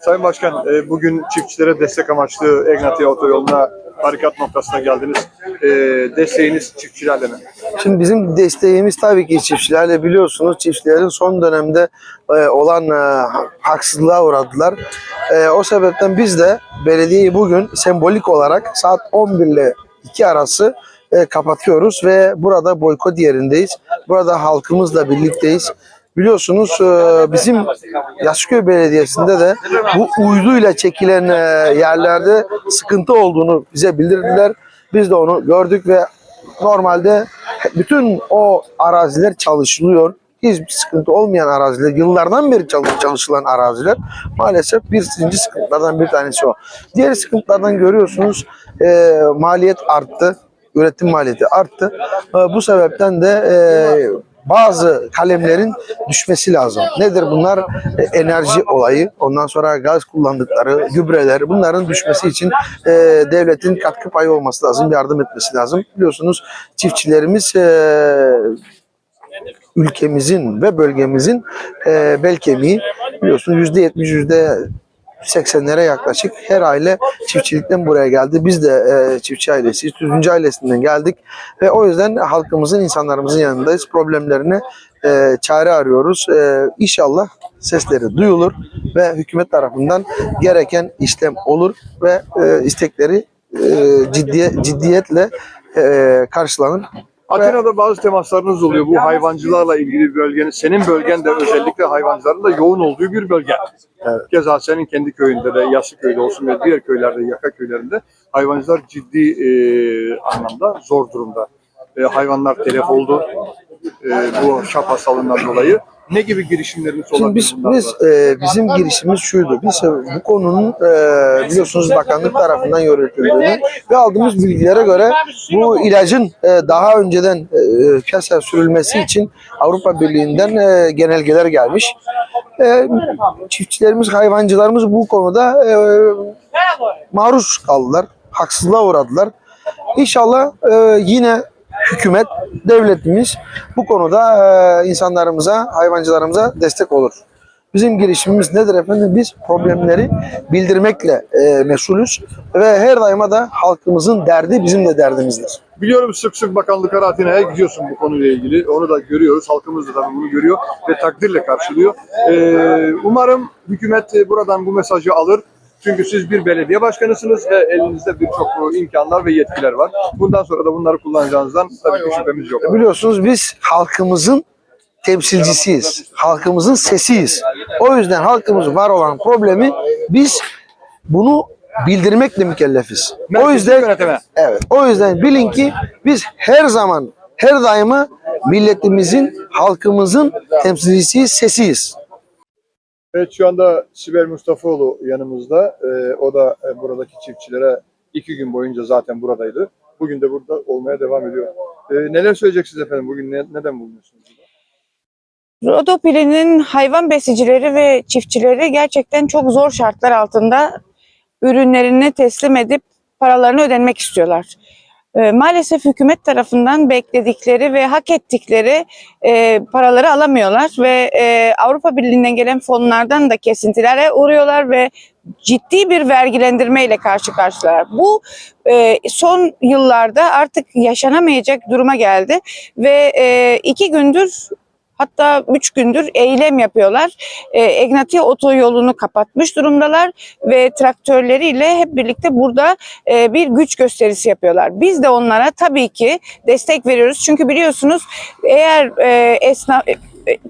Sayın Başkan, e, bugün çiftçilere destek amaçlı Egnatiye Otoyolu'na barikat noktasına geldiniz. E, Desteğiniz çiftçilerle mi? Şimdi bizim desteğimiz tabii ki çiftçilerle biliyorsunuz çiftçilerin son dönemde e, olan haksızlığa uğradılar. O sebepten biz de belediyeyi bugün sembolik olarak saat 11 ile 2 arası kapatıyoruz ve burada boykot yerindeyiz. Burada halkımızla birlikteyiz. Biliyorsunuz e, bizim Yaşköy Belediyesi'nde de bu uyduyla çekilen e, yerlerde sıkıntı olduğunu bize bildirdiler. Biz de onu gördük ve normalde bütün o araziler çalışılıyor. Hiçbir sıkıntı olmayan araziler, yıllardan beri çalış- çalışılan araziler maalesef birinci sıkıntılardan bir tanesi o. Diğer sıkıntılardan görüyorsunuz e, maliyet arttı, üretim maliyeti arttı. Bu sebepten de bazı kalemlerin düşmesi lazım. Nedir bunlar? E, enerji olayı, ondan sonra gaz kullandıkları, gübreler bunların düşmesi için e, devletin katkı payı olması lazım, yardım etmesi lazım. Biliyorsunuz çiftçilerimiz e, ülkemizin ve bölgemizin e, bel kemiği. Biliyorsunuz yüzde yetmiş, yüzde 80'lere yaklaşık her aile çiftçilikten buraya geldi. Biz de e, çiftçi ailesiyiz. Tüzüncü ailesinden geldik ve o yüzden halkımızın, insanlarımızın yanındayız. Problemlerine e, çare arıyoruz. E, inşallah sesleri duyulur ve hükümet tarafından gereken işlem olur ve e, istekleri e, ciddiye, ciddiyetle e, karşılanır. Atina'da bazı temaslarınız oluyor. Bu hayvancılarla ilgili bölgenin, senin bölgen de özellikle hayvancıların da yoğun olduğu bir bölge. Evet. Keza senin kendi köyünde de, Yassıköy'de olsun ve diğer köylerde, yaka köylerinde hayvancılar ciddi e, anlamda zor durumda. E, hayvanlar telef oldu e, bu şap hastalığından dolayı. Ne gibi girişimleriniz olabilir? Şimdi biz, biz e, bizim girişimiz şuydu. Biz e, bu konunun e, biliyorsunuz bakanlık tarafından yürütüldüğünü ve aldığımız bilgilere göre bu ilacın e, daha önceden e, piyasaya sürülmesi için Avrupa Birliği'nden e, genelgeler gelmiş. E, çiftçilerimiz, hayvancılarımız bu konuda e, maruz kaldılar. Haksızlığa uğradılar. İnşallah e, yine hükümet, devletimiz bu konuda e, insanlarımıza, hayvancılarımıza destek olur. Bizim girişimimiz nedir efendim? Biz problemleri bildirmekle e, mesulüz ve her daima da halkımızın derdi bizim de derdimizdir. Biliyorum sık sık bakanlıklara Atina'ya gidiyorsun bu konuyla ilgili. Onu da görüyoruz. Halkımız da tabii bunu görüyor ve takdirle karşılıyor. Ee, umarım hükümet e, buradan bu mesajı alır. Çünkü siz bir belediye başkanısınız ve elinizde birçok e, imkanlar ve yetkiler var. Bundan sonra da bunları kullanacağınızdan tabii ki şüphemiz yok. Biliyorsunuz biz halkımızın temsilcisiyiz. Halkımızın sesiyiz. O yüzden halkımız var olan problemi biz bunu bildirmekle mükellefiz. O yüzden yönetime. Evet. O yüzden bilin ki biz her zaman, her daima milletimizin, halkımızın temsilcisiyiz, sesiyiz. Evet şu anda Sibel Mustafaoğlu yanımızda. Ee, o da e, buradaki çiftçilere iki gün boyunca zaten buradaydı. Bugün de burada olmaya devam ediyor. Ee, neler söyleyeceksiniz efendim? Bugün ne- neden bulunuyorsunuz? Rodopi'nin hayvan besicileri ve çiftçileri gerçekten çok zor şartlar altında ürünlerini teslim edip paralarını ödenmek istiyorlar. Ee, Maalesef hükümet tarafından bekledikleri ve hak ettikleri e, paraları alamıyorlar ve e, Avrupa Birliği'nden gelen fonlardan da kesintilere uğruyorlar ve ciddi bir vergilendirme ile karşı karşılar. Bu e, son yıllarda artık yaşanamayacak duruma geldi ve iki gündür Hatta üç gündür eylem yapıyorlar. E, Egnatiye otoyolunu kapatmış durumdalar ve traktörleriyle hep birlikte burada e, bir güç gösterisi yapıyorlar. Biz de onlara tabii ki destek veriyoruz. Çünkü biliyorsunuz eğer e, esnaf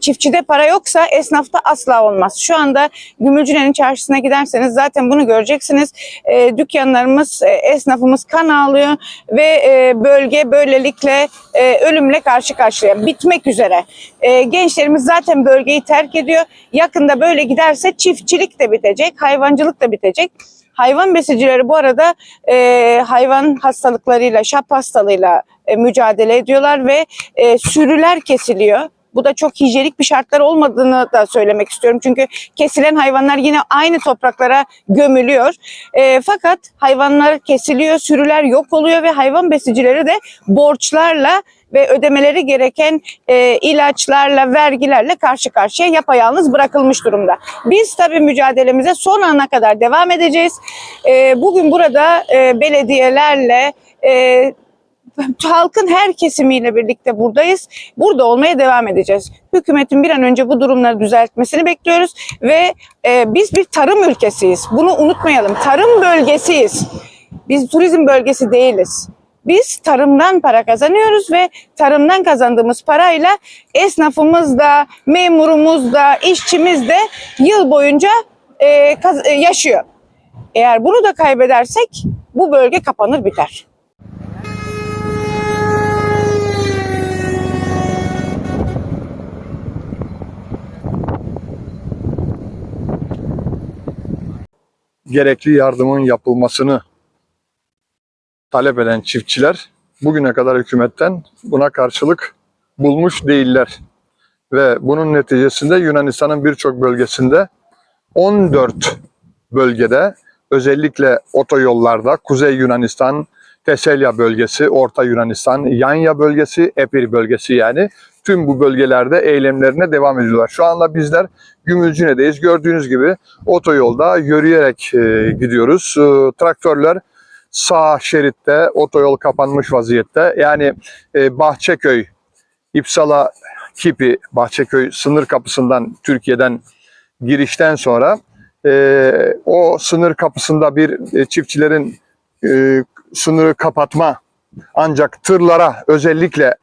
çiftçide para yoksa esnafta asla olmaz. Şu anda Gümülcüne'nin çarşısına giderseniz zaten bunu göreceksiniz. E, dükkanlarımız, e, esnafımız kan ağlıyor ve e, bölge böylelikle e, ölümle karşı karşıya bitmek üzere. E, gençlerimiz zaten bölgeyi terk ediyor. Yakında böyle giderse çiftçilik de bitecek, hayvancılık da bitecek. Hayvan besicileri bu arada e, hayvan hastalıklarıyla, şap hastalığıyla e, mücadele ediyorlar ve e, sürüler kesiliyor. Bu da çok hijyenik bir şartlar olmadığını da söylemek istiyorum. Çünkü kesilen hayvanlar yine aynı topraklara gömülüyor. E, fakat hayvanlar kesiliyor, sürüler yok oluyor ve hayvan besicileri de borçlarla ve ödemeleri gereken e, ilaçlarla, vergilerle karşı karşıya yapayalnız bırakılmış durumda. Biz tabii mücadelemize son ana kadar devam edeceğiz. E, bugün burada e, belediyelerle e, halkın her kesimiyle birlikte buradayız. Burada olmaya devam edeceğiz. Hükümetin bir an önce bu durumları düzeltmesini bekliyoruz ve e, biz bir tarım ülkesiyiz. Bunu unutmayalım. Tarım bölgesiyiz. Biz turizm bölgesi değiliz. Biz tarımdan para kazanıyoruz ve tarımdan kazandığımız parayla esnafımız da, memurumuz da, işçimiz de yıl boyunca e, e, yaşıyor. Eğer bunu da kaybedersek bu bölge kapanır biter. Gerekli yardımın yapılmasını talep eden çiftçiler bugüne kadar hükümetten buna karşılık bulmuş değiller. Ve bunun neticesinde Yunanistan'ın birçok bölgesinde 14 bölgede özellikle otoyollarda Kuzey Yunanistan, Teselya bölgesi, Orta Yunanistan, Yanya bölgesi, Epir bölgesi yani tüm bu bölgelerde eylemlerine devam ediyorlar. Şu anda bizler Gümülcine'deyiz. Gördüğünüz gibi otoyolda yürüyerek e, gidiyoruz. E, traktörler sağ şeritte otoyol kapanmış vaziyette. Yani e, Bahçeköy, İpsala Kipi, Bahçeköy sınır kapısından Türkiye'den girişten sonra e, o sınır kapısında bir e, çiftçilerin e, sınırı kapatma ancak tırlara özellikle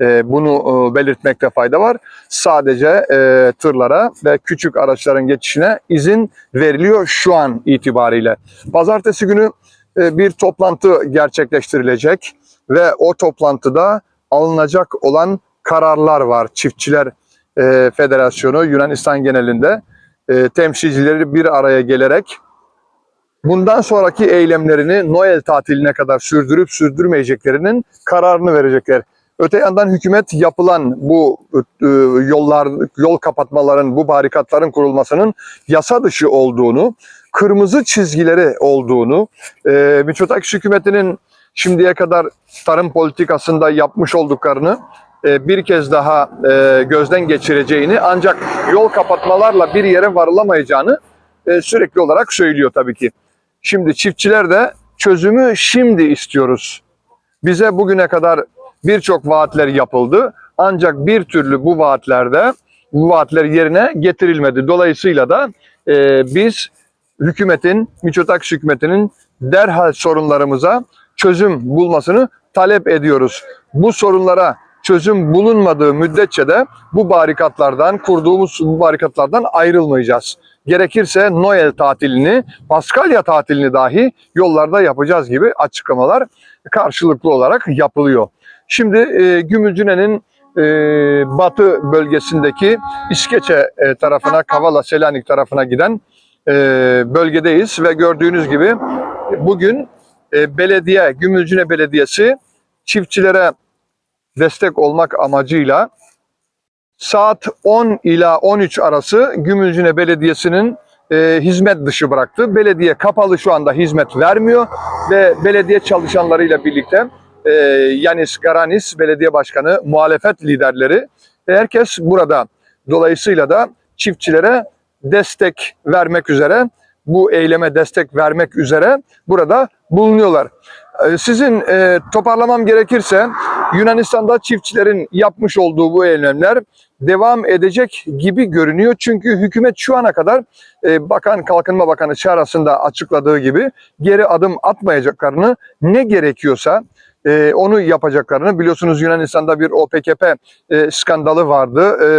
bunu e, belirtmekte fayda var. Sadece e, tırlara ve küçük araçların geçişine izin veriliyor şu an itibariyle. Pazartesi günü e, bir toplantı gerçekleştirilecek ve o toplantıda alınacak olan kararlar var. Çiftçiler Federasyonu Yunanistan genelinde temsilcileri bir araya gelerek bundan sonraki eylemlerini Noel tatiline kadar sürdürüp sürdürmeyeceklerinin kararını verecekler. Öte yandan hükümet yapılan bu e, yollar, yol kapatmaların, bu barikatların kurulmasının yasa dışı olduğunu, kırmızı çizgileri olduğunu, e, Mitsotakis hükümetinin şimdiye kadar tarım politikasında yapmış olduklarını e, bir kez daha e, gözden geçireceğini ancak yol kapatmalarla bir yere varılamayacağını sürekli olarak söylüyor tabii ki. Şimdi çiftçiler de çözümü şimdi istiyoruz. Bize bugüne kadar birçok vaatler yapıldı. Ancak bir türlü bu vaatlerde bu vaatler yerine getirilmedi. Dolayısıyla da e, biz hükümetin, Mitsotakis hükümetinin derhal sorunlarımıza çözüm bulmasını talep ediyoruz. Bu sorunlara çözüm bulunmadığı müddetçe de bu barikatlardan, kurduğumuz bu barikatlardan ayrılmayacağız. Gerekirse Noel tatilini, Paskalya tatilini dahi yollarda yapacağız gibi açıklamalar karşılıklı olarak yapılıyor. Şimdi e, Gümülcine'nin e, batı bölgesindeki İskeçe e, tarafına, Kavala, Selanik tarafına giden e, bölgedeyiz ve gördüğünüz gibi bugün e, belediye, Gümülcine Belediyesi çiftçilere destek olmak amacıyla saat 10 ila 13 arası Gümülcine Belediyesi'nin e, hizmet dışı bıraktı. Belediye kapalı şu anda hizmet vermiyor ve belediye çalışanlarıyla birlikte e, Yanis Garanis belediye başkanı, muhalefet liderleri herkes burada. Dolayısıyla da çiftçilere destek vermek üzere, bu eyleme destek vermek üzere burada bulunuyorlar. E, Sizin e, toparlamam gerekirse Yunanistan'da çiftçilerin yapmış olduğu bu eylemler devam edecek gibi görünüyor. Çünkü hükümet şu ana kadar e, Bakan Kalkınma Bakanı çağrısında açıkladığı gibi geri adım atmayacaklarını ne gerekiyorsa e, onu yapacaklarını biliyorsunuz Yunanistan'da bir OPKP e, skandalı vardı. E,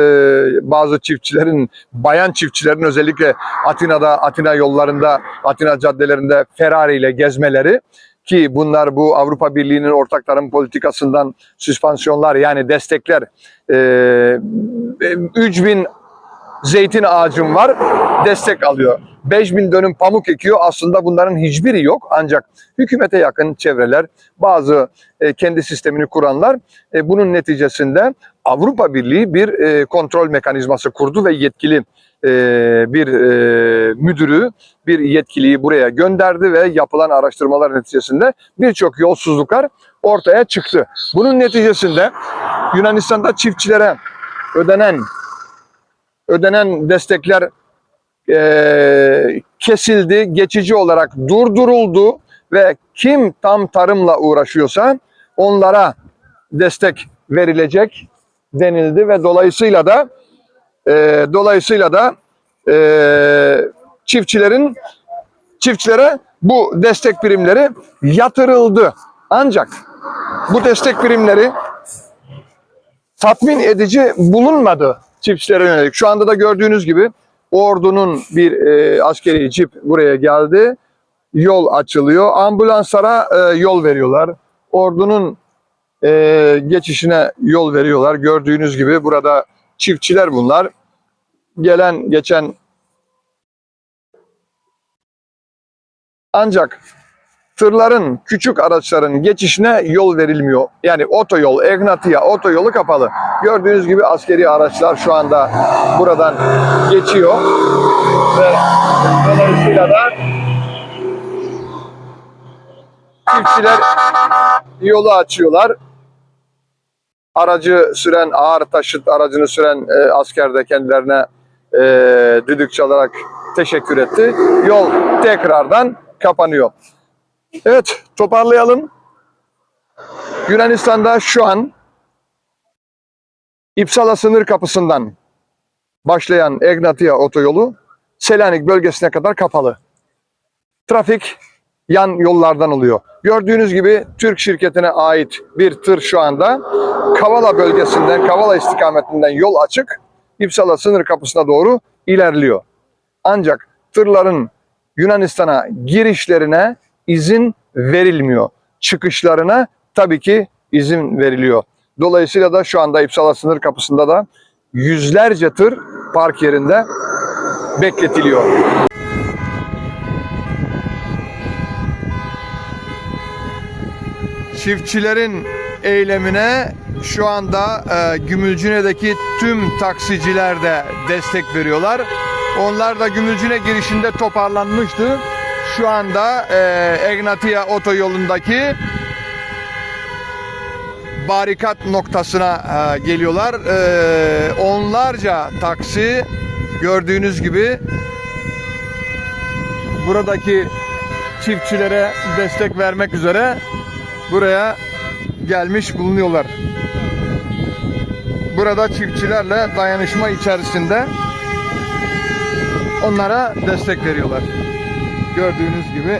bazı çiftçilerin, bayan çiftçilerin özellikle Atina'da, Atina yollarında, Atina caddelerinde Ferrari ile gezmeleri ki bunlar bu Avrupa Birliği'nin ortak politikasından süspansiyonlar yani destekler e, 3000 zeytin ağacım var destek alıyor. 5000 dönüm pamuk ekiyor. Aslında bunların hiçbiri yok. Ancak hükümete yakın çevreler, bazı e, kendi sistemini kuranlar e, bunun neticesinde Avrupa Birliği bir e, kontrol mekanizması kurdu ve yetkili e, bir e, müdürü, bir yetkiliyi buraya gönderdi ve yapılan araştırmalar neticesinde birçok yolsuzluklar ortaya çıktı. Bunun neticesinde Yunanistan'da çiftçilere ödenen ödenen destekler eee, kesildi, geçici olarak durduruldu ve kim tam tarımla uğraşıyorsa onlara destek verilecek denildi ve dolayısıyla da eee, dolayısıyla da eee, çiftçilerin çiftçilere bu destek primleri yatırıldı. Ancak bu destek primleri tatmin edici bulunmadı çiftçilere yönelik. Şu anda da gördüğünüz gibi ordunun bir e, askeri cip buraya geldi. Yol açılıyor. Ambulanslara e, yol veriyorlar. Ordunun e, geçişine yol veriyorlar. Gördüğünüz gibi burada çiftçiler bunlar. Gelen geçen ancak tırların, küçük araçların geçişine yol verilmiyor. Yani otoyol, Egnatia otoyolu kapalı. Gördüğünüz gibi askeri araçlar şu anda buradan geçiyor. Ve dolayısıyla da çiftçiler yolu açıyorlar. Aracı süren, ağır taşıt aracını süren e, asker de kendilerine e, düdük çalarak teşekkür etti. Yol tekrardan kapanıyor. Evet, toparlayalım. Yunanistan'da şu an İpsala sınır kapısından başlayan Egnatia otoyolu Selanik bölgesine kadar kapalı. Trafik yan yollardan oluyor. Gördüğünüz gibi Türk şirketine ait bir tır şu anda Kavala bölgesinden, Kavala istikametinden yol açık İpsala sınır kapısına doğru ilerliyor. Ancak tırların Yunanistan'a girişlerine izin verilmiyor. Çıkışlarına tabii ki izin veriliyor. Dolayısıyla da şu anda İpsala sınır kapısında da yüzlerce tır park yerinde bekletiliyor. Çiftçilerin eylemine şu anda e, Gümülcine'deki tüm taksiciler de destek veriyorlar. Onlar da Gümülcine girişinde toparlanmıştı. Şu anda e, Egnatia otoyolundaki barikat noktasına e, geliyorlar. E, onlarca taksi gördüğünüz gibi buradaki çiftçilere destek vermek üzere buraya gelmiş bulunuyorlar. Burada çiftçilerle dayanışma içerisinde onlara destek veriyorlar. Gördüğünüz gibi